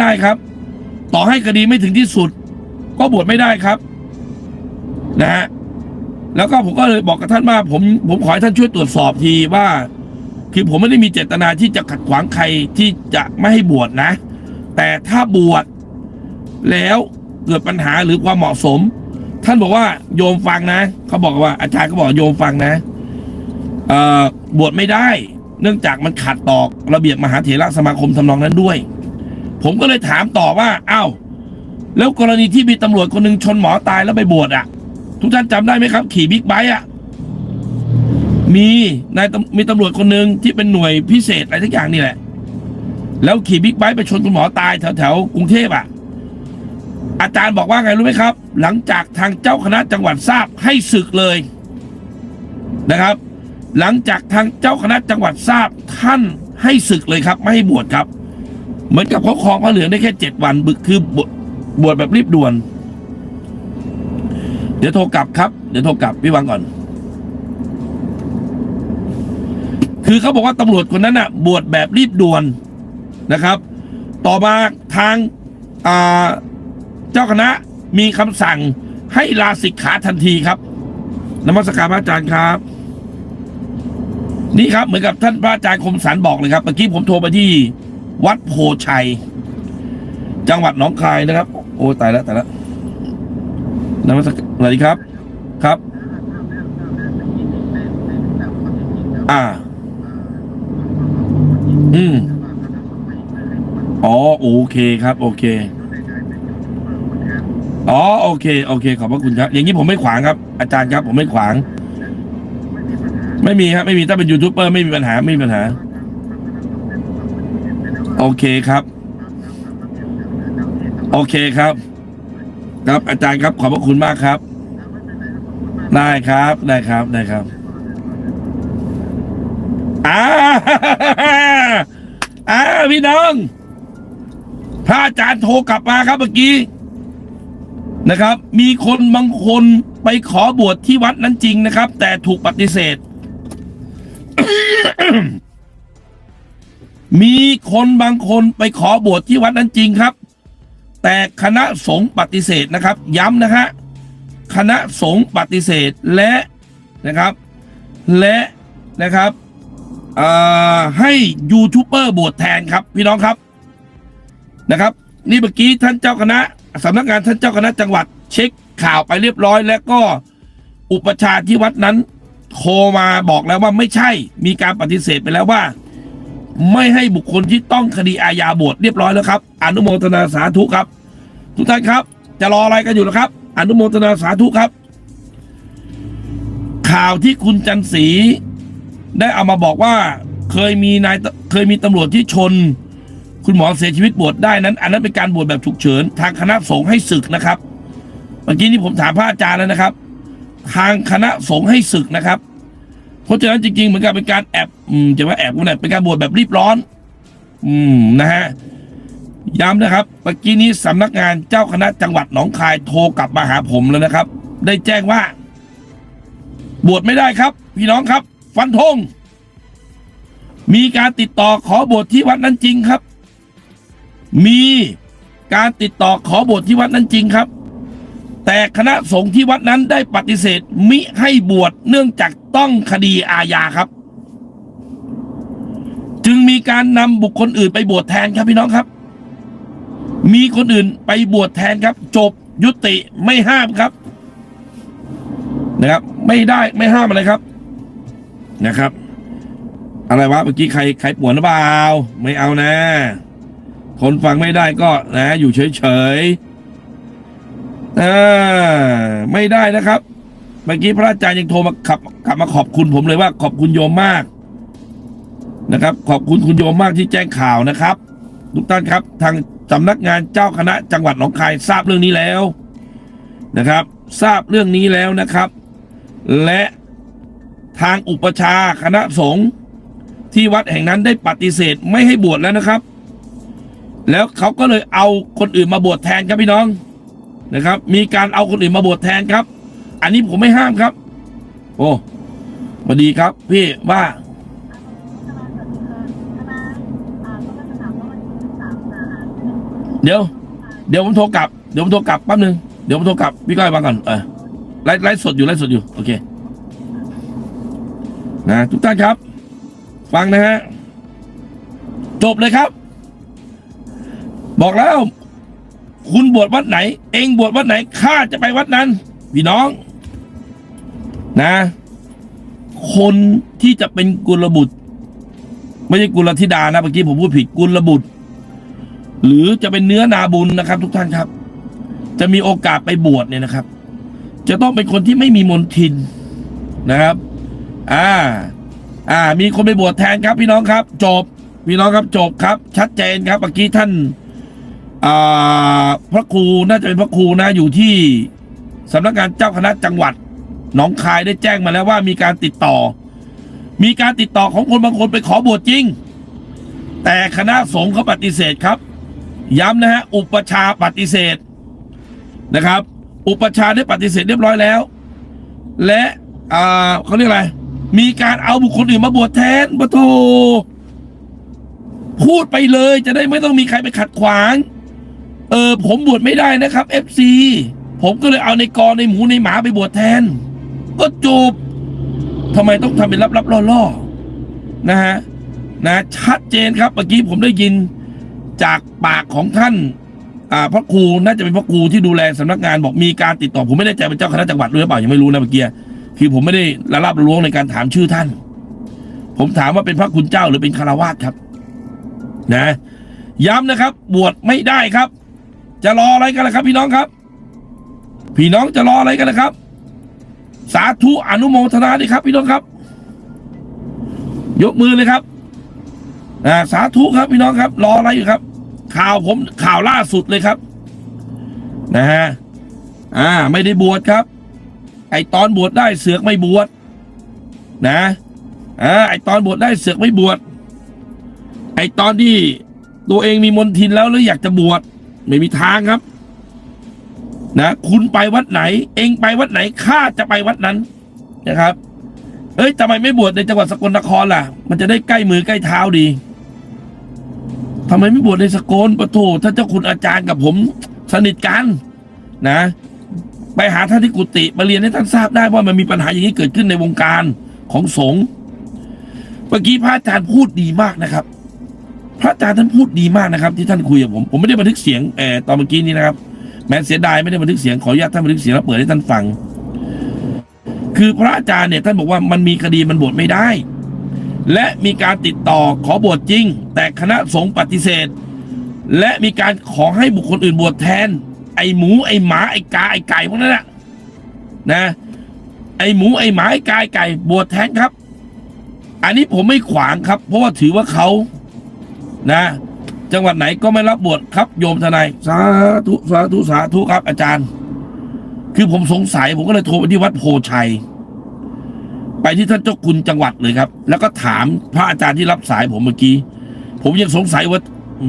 ได้ครับ ต่อให้คดีไม่ถึงที่สุด ก็บวชไม่ได้ครับ นะฮะแล้วก็ผมก็เลยบอกกับท่านว่าผมผมขอให้ท่านช่วยตรวจสอบทีว่า คือผมไม่ได้มีเจตนาที่จะขัดขวางใครที่จะไม่ให้บวชนะ แต่ถ้าบวชแล้วเกิดปัญหาหรือความเหมาะสม ท่านบอกว่าโยมฟังนะเขาบอกว่าอาจารย์ก็บอกโยมฟังนะบวชไม่ได้ เนื่องจากมันขัดต่อระเบียบมหาเถรสมาคมทำนองนั้นด้วย ผมก็เลยถามต่อว่าอ้าวแล้วกรณีที่มีตำรวจคนหนึ่งชนหมอตายแล้วไปบวชอะ ทุกท่านจำได้ไหมครับ ขี่บิ๊กไบค์อะมีนายตำมีตำรวจคนหนึ่งที่เป็นหน่วยพิเศษอะไรทุกอย่างนี่แหละ แล้วขี่บิ๊กไบค์ไปชนคุณหมอตายแถวแถวๆกรุงเทพอะ อาจารย์บอกว่าไงรู้ไหมครับ หลังจากทางเจ้าคณะจังหวัดทราบให้ศึกเลยนะครับ หลังจากทางเจ้าคณะจังหวัดทราบท่านให้ศึกเลยครับ ไม่ให้บวชครับ เหมือนกับเขาครองพระเหลืองได้แค่เจ็ดวันบึกคือบวชบวชแบบรีบด่วน เดี๋ยวโทรกลับครับ เดี๋ยวโทรกลับพี่วังก่อน คือเขาบอกว่าตำรวจคนนั้นน่ะ บวชแบบรีบด่วนนะครับ ต่อมาทางเจ้าคณะมีคำสั่งให้ลาสิกขาทันทีครับนมัสการพระอาจารย์ครับ นี่ครับเหมือนกับท่านพระอาจารย์คมสันบอกเลยครับเมื่อกี้ผมโทรไปที่ วัดโพชัย จังหวัดหนองคายนะครับ โอ้ตายแล้วตายแล้วนมัสการสวัสดีครับ ครับ อ่า อืมอ๋อโอเคครับ โอเคอ๋อโอเคโอเค ขอบพระคุณครับ อย่างนี้ผมไม่ขวางครับ อาจารย์ครับ ผมไม่ขวาง ไม่มีครับไม่มีถ้าเป็นยูทูบเบอร์ไม่มีปัญหาไม่มีปัญหา โอเคครับ โอเคครับ ครับอาจารย์ครับขอบพระคุณมากครับ ได้ครับได้ครับได้ครับอ่าอ่าพี่น้องพระอาจารย์โทรกลับมาครับเมื่อกี้นะครับ มีคนบางคนไปขอบวชที่วัดนั้นจริงนะครับ แต่ถูกปฏิเสธ มีคนบางคนไปขอบวชที่วัดนั้นจริงครับ แต่คณะสงฆ์ปฏิเสธนะครับ ย้ำนะฮะคณะสงฆ์ปฏิเสธและนะครับ และนะครับให้ยูทูบเบอร์บวชแทนครับ พี่น้องครับนะครับ นี่เมื่อกี้ท่านเจ้าคณะสำนักงานท่านเจ้าคณะจังหวัด เช็คข่าวไปเรียบร้อย แล้วก็อุปชาที่วัดนั้นโทรมาบอกแล้วว่าไม่ใช่มีการปฏิเสธไปแล้วว่า ไม่ให้บุคคลที่ต้องคดีอาญาบวชเรียบร้อยแล้วครับ อนุโมทนาสาธุครับ ทุกท่านครับ จะรออะไรกันอยู่ล่ะครับ อนุโมทนาสาธุครับ ข่าวที่คุณจันสีได้เอามาบอกว่าเคยมีนายเคยมีตำรวจที่ชน คุณหมอเสียชีวิตบวชได้นั้น อันนั้นเป็นการบวชแบบฉุกเฉิน ทางคณะสงฆ์ให้ศึกนะครับเมื่อกี้นี้ผมถามพระอาจารย์แล้วนะครับ ทางคณะสงฆ์ให้ศึกนะครับ เพราะฉะนั้นจริงๆเหมือนกับเป็นการแอบจะว่าแอบก็ไม่ได้เป็นการบวชแบบรีบร้อน อืมนะฮะย้ำนะครับเมื่อกี้นี้สำนักงานเจ้าคณะจังหวัดหนองคายโทรกลับมาหาผมแล้วนะครับ ได้แจ้งว่า บวชไม่ได้ครับ พี่น้องครับ ฟันธงมีการติดต่อขอบวชที่วัดนั้นจริงครับ มีการติดต่อขอบวชที่วัดนั้นจริงครับ แต่คณะสงฆ์ที่วัดนั้นได้ปฏิเสธมิให้บวชเนื่องจากต้องคดีอาญาครับ จึงมีการนำบุคคลอื่นไปบวชแทนครับพี่น้องครับ มีคนอื่นไปบวชแทนครับ จบยุติไม่ห้ามครับ นะครับ ไม่ได้ไม่ห้ามอะไรครับ นะครับ อะไรวะเมื่อกี้ใครใครปวนหรือเปล่าไม่เอานะ คนฟังไม่ได้ก็นะ อยู่เฉยๆ อ่าไม่ได้นะครับ เมื่อกี้พระอาจารย์ยังโทรมาขับกลับมาขอบคุณผมเลยว่า ขอบคุณโยมมากนะครับ ขอบคุณคุณโยมมากที่แจ้งข่าวนะครับ ทุกท่านครับ ทางสำนักงานเจ้าคณะจังหวัดหนองคายทราบเรื่องนี้แล้วนะครับ ทราบเรื่องนี้แล้วนะครับ และทางอุปชาคณะสงฆ์ที่วัดแห่งนั้นได้ปฏิเสธไม่ให้บวชแล้วนะครับ แล้วเขาก็เลยเอาคนอื่นมาบวชแทนครับพี่น้อง นะครับ มีการเอาคนอื่นมาบวชแทนครับ อันนี้ผมไม่ห้ามครับ โอ้สวัสดีครับ พี่ว่าเดี๋ยว เดี๋ยวผมโทรกลับ เดี๋ยวผมโทรกลับแป๊บนึง เดี๋ยวผมโทรกลับ พี่ก้อยวางก่อน เออไลฟ์ไลฟ์สดอยู่ไลฟ์สดอยู่ โอเค นะทุกท่านครับ ฟังนะฮะ จบเลยครับ บอกแล้ว คุณบวชวัดไหน เองบวชวัดไหนข้าจะไปวัดนั้น พี่น้อง นะ คนที่จะเป็นกุลบุตร ไม่ใช่กุลธิดานะเมื่อกี้ผมพูดผิดกุลบุตร หรือจะเป็นเนื้อนาบุญนะครับ ทุกท่านครับ จะมีโอกาสไปบวชเนี่ยนะครับ จะต้องเป็นคนที่ไม่มีมนทินนะครับ อ่า อ่า มีคนไปบวชแทนครับ พี่น้องครับ จบ พี่น้องครับจบครับ ชัดเจนครับเมื่อกี้ท่าน พระครูน่าจะเป็นพระครูนะอยู่ที่สำนักงานเจ้าคณะจังหวัดหนองคายได้แจ้งมาแล้วว่ามีการติดต่อ มีการติดต่อของคนบางคนไปขอบวชจริง แต่คณะสงฆ์เขาปฏิเสธครับ ย้ำนะฮะอุปชาปฏิเสธนะครับ อุปชาได้ปฏิเสธเรียบร้อยแล้ว และเขาเรียกอะไร มีการเอาบุคคลอื่นมาบวชแทนปะโทพูดไปเลยจะได้ไม่ต้องมีใครไปขัดขวาง เออผมบวชไม่ได้นะครับ FC ผมก็เลยเอาในกอในหมูในหมาไปบวชแทน ก็จบทำไมต้องทำเป็นลับๆล่อๆนะฮะนะชัดเจนครับเมื่อกี้ผมได้ยินจากปากของท่านอ่าพระครูน่าจะเป็นพระครูที่ดูแลสำนักงานบอกมีการติดต่อผมไม่แน่ใจเป็นเจ้าคณะจังหวัดด้วยหรือเปล่ายังไม่รู้นะเมื่อกี้คือผมไม่ได้ละลาบล้วงในการถามชื่อท่าน ผมถามว่าเป็นพระคุณเจ้าหรือเป็นคารวาสครับ นะ ย้ำนะครับ บวชไม่ได้ครับ จะรออะไรกันล่ะครับ พี่น้องครับ พี่น้องจะรออะไรกันนะครับ สาธุอนุโมทนาดีครับ พี่น้องครับ ยกมือเลยครับอ่าสาธุครับ พี่น้องครับ รออะไรอยู่ครับ ข่าวผมข่าวล่าสุดเลยครับ นะฮะอ่า ไม่ได้บวชครับ ไอตอนบวชได้เสือกไม่บวชนะอ่าไอตอนบวชได้เสือกไม่บวชไอตอนที่ตัวเองมีมนทินแล้วแล้วอยากจะบวช ไม่มีทางครับ นะ คุณไปวัดไหน เองไปวัดไหนข้าจะไปวัดนั้นนะครับ เอ้ยทำไมไม่บวชในจังหวัดสกลนครล่ะ มันจะได้ใกล้มือใกล้เท้าดีทำไมไม่บวชในสกลปะโถท่านเจ้าคุณอาจารย์กับผมสนิทกัน นะ ไปหาท่านที่กุฏิมาเรียนให้ท่านทราบได้ว่ามันมีปัญหาอย่างนี้เกิดขึ้นในวงการของสงฆ์เมื่อกี้พระอาจารย์พูดดีมากนะครับ พระอาจารย์ท่านพูดดีมากนะครับ ที่ท่านคุยกับผมผมไม่ได้บันทึกเสียงเออตอนเมื่อกี้นี้นะครับ แม้เสียดายไม่ได้บันทึกเสียงขออนุญาตท่านบันทึกเสียงแล้วเปิดให้ท่านฟัง คือพระอาจารย์เนี่ยท่านบอกว่ามันมีคดีมันบวชไม่ได้ และมีการติดต่อขอบวชจริง แต่คณะสงฆ์ปฏิเสธ และมีการขอให้บุคคลอื่นบวชแทน ไอหมูไอหมาไอกาไอไก่พวกนั้นแหละนะ ไอหมูไอหมาไอกาไอไก่บวชแทนครับ อันนี้ผมไม่ขวางครับ เพราะว่าถือว่าเขา นะ จังหวัดไหนก็ไม่รับบวชครับ โยมทนายสาธุสาธุสาธุครับ อาจารย์ คือผมสงสัยผมก็เลยโทรไปที่วัดโพชัย ไปที่ท่านเจ้าคุณจังหวัดเลยครับ แล้วก็ถามพระอาจารย์ที่รับสายผมเมื่อกี้ ผมยังสงสัยว่า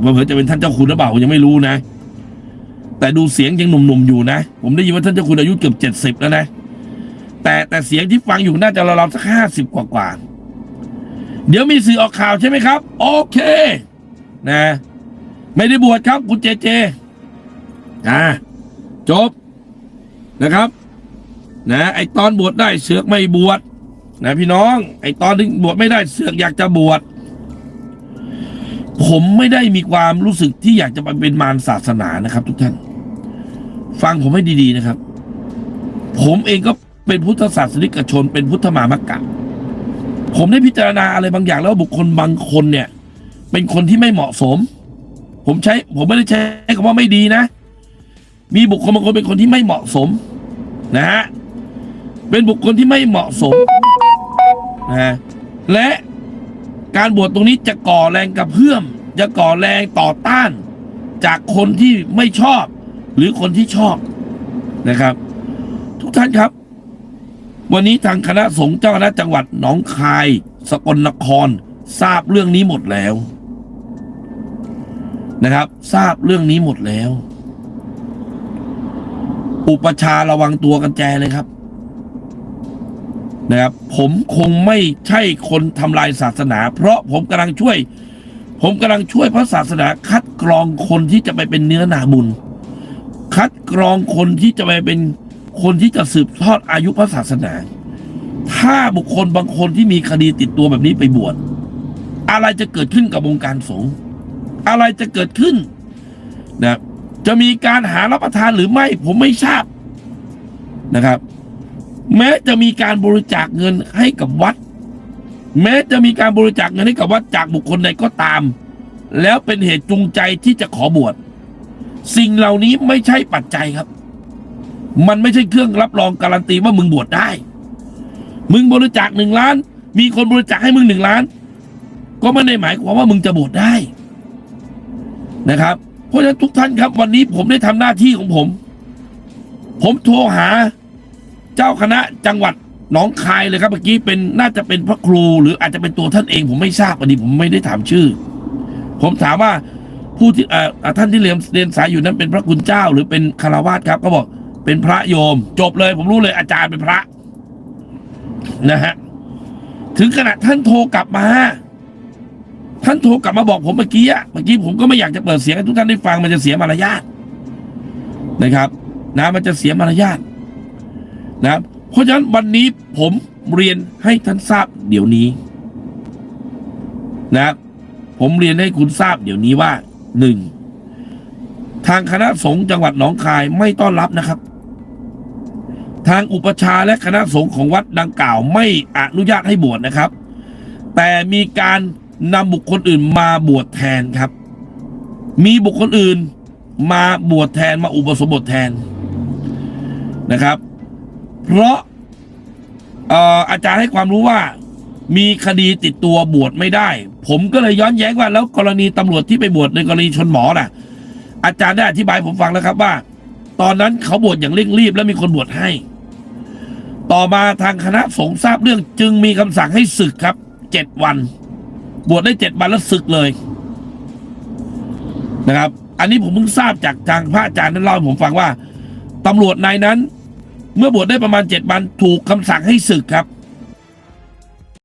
เผื่อจะเป็นท่านเจ้าคุณหรือเปล่ายังไม่รู้นะ แต่ดูเสียงยังหนุ่มๆอยู่นะ ผมได้ยินว่าท่านเจ้าคุณอายุเกือบเจ็ดสิบแล้วนะแต่แต่เสียงที่ฟังอยู่น่าจะราวๆสักห้าสิบกว่าๆเดี๋ยวมีสื่อออกข่าวใช่ไหมครับ โอเค นะ ไม่ได้บวชครับคุณเจเจอ่าจบนะครับ นะ ไอตอนบวชได้เสือกไม่บวชนะพี่น้อง ไอตอนที่บวชไม่ได้เสือกอยากจะบวชผมไม่ได้มีความรู้สึกที่อยากจะไปเป็นมารศาสนานะครับ ทุกท่าน ฟังผมให้ดีๆนะครับ ผมเองก็เป็นพุทธศาสนิกชน เป็นพุทธมามกะ ผมได้พิจารณาอะไรบางอย่างแล้วบุคคลบางคนเนี่ย เป็นคนที่ไม่เหมาะสม ผมใช้ ผมไม่ได้ใช้คำว่าไม่ดีนะ มีบุคคลบางคนเป็นคนที่ไม่เหมาะสม นะฮะเป็นบุคคลที่ไม่เหมาะสมนะฮะและการบวชตรงนี้จะก่อแรงกระเพื่อม จะก่อแรงต่อต้าน จากคนที่ไม่ชอบ หรือคนที่ชอบนะครับ ทุกท่านครับ วันนี้ทางคณะสงฆ์เจ้าคณะจังหวัดหนองคาย สกลนคร ทราบเรื่องนี้หมดแล้ว นะครับ ทราบเรื่องนี้หมดแล้ว อุปชาระวังตัวกันแจเลยครับ นะครับ ผมคงไม่ใช่คนทำลายศาสนา เพราะผมกำลังช่วย ผมกำลังช่วยพระศาสนา คัดกรองคนที่จะไปเป็นเนื้อนาบุญ คัดกรองคนที่จะไปเป็นคนที่จะสืบทอดอายุพระศาสนา ถ้าบุคคลบางคนที่มีคดีติดตัวแบบนี้ไปบวช อะไรจะเกิดขึ้นกับวงการสงฆ์ อะไรจะเกิดขึ้นนะจะมีการหารับประทานหรือไม่ ผมไม่ทราบนะครับ แม้จะมีการบริจาคเงินให้กับวัด แม้จะมีการบริจาคเงินให้กับวัดจากบุคคลใดก็ตาม แล้วเป็นเหตุจูงใจที่จะขอบวชสิ่งเหล่านี้ไม่ใช่ปัจจัยครับ มันไม่ใช่เครื่องรับรองการันตีว่ามึงบวชได้ มึงบริจาคหนึ่งล้าน มีคนบริจาคให้มึงหนึ่งล้าน ก็ไม่ได้หมายความว่ามึงจะบวชได้ นะครับ เพราะฉะนั้นทุกท่านครับ วันนี้ผมได้ทำหน้าที่ของผม ผมโทรหา เจ้าคณะจังหวัดหนองคายเลยครับเมื่อกี้เป็นน่าจะเป็นพระครู หรืออาจจะเป็นตัวท่านเอง ผมไม่ทราบอันนี้ผมไม่ได้ถามชื่อ ผมถามว่าผู้ที่เอ่อเอ่อท่านที่เรียนเรียนสายอยู่นั้นเป็นพระคุณเจ้า หรือเป็นคารวาสครับ ก็บอกเป็นพระโยม จบเลย ผมรู้เลยอาจารย์เป็นพระนะฮะถึงขนาดท่านโทรกลับมา ท่านโทรกลับมาบอกผมเมื่อกี้อะเมื่อกี้ผมก็ไม่อยากจะเปิดเสียงให้ทุกท่านได้ฟังมันจะเสียมารยาทนะครับ นะมันจะเสียมารยาทนะเพราะฉะนั้นวันนี้ผมเรียนให้ท่านทราบเดี๋ยวนี้ นะ ผมเรียนให้คุณทราบเดี๋ยวนี้ว่าหนึ่งทางคณะสงฆ์จังหวัดหนองคายไม่ต้อนรับนะครับ ทางอุปชาและคณะสงฆ์ของวัดดังกล่าวไม่อนุญาตให้บวชนะครับ แต่มีการ นำบุคคลอื่นมาบวชแทนครับ มีบุคคลอื่นมาบวชแทนมาอุปสมบทแทนนะครับ เพราะเอ่ออาจารย์ให้ความรู้ว่า มีคดีติดตัวบวชไม่ได้ ผมก็เลยย้อนแย้งว่าแล้วกรณีตำรวจที่ไปบวชในกรณีชนหมอน่ะ อาจารย์ได้อธิบายผมฟังแล้วครับว่า ตอนนั้นเขาบวชอย่างเร่งรีบและมีคนบวชให้ ต่อมาทางคณะสงฆ์ทราบเรื่องจึงมีคำสั่งให้ศึกครับเจ็ดวัน บวชได้เจ็ดวันแล้วศึกเลยนะครับ อันนี้ผมเพิ่งทราบจากทางพระอาจารย์นั้นเล่าผมฟังว่าตำรวจนายนั้น เมื่อบวชได้ประมาณเจ็ดวันถูกคำสั่งให้ศึกครับ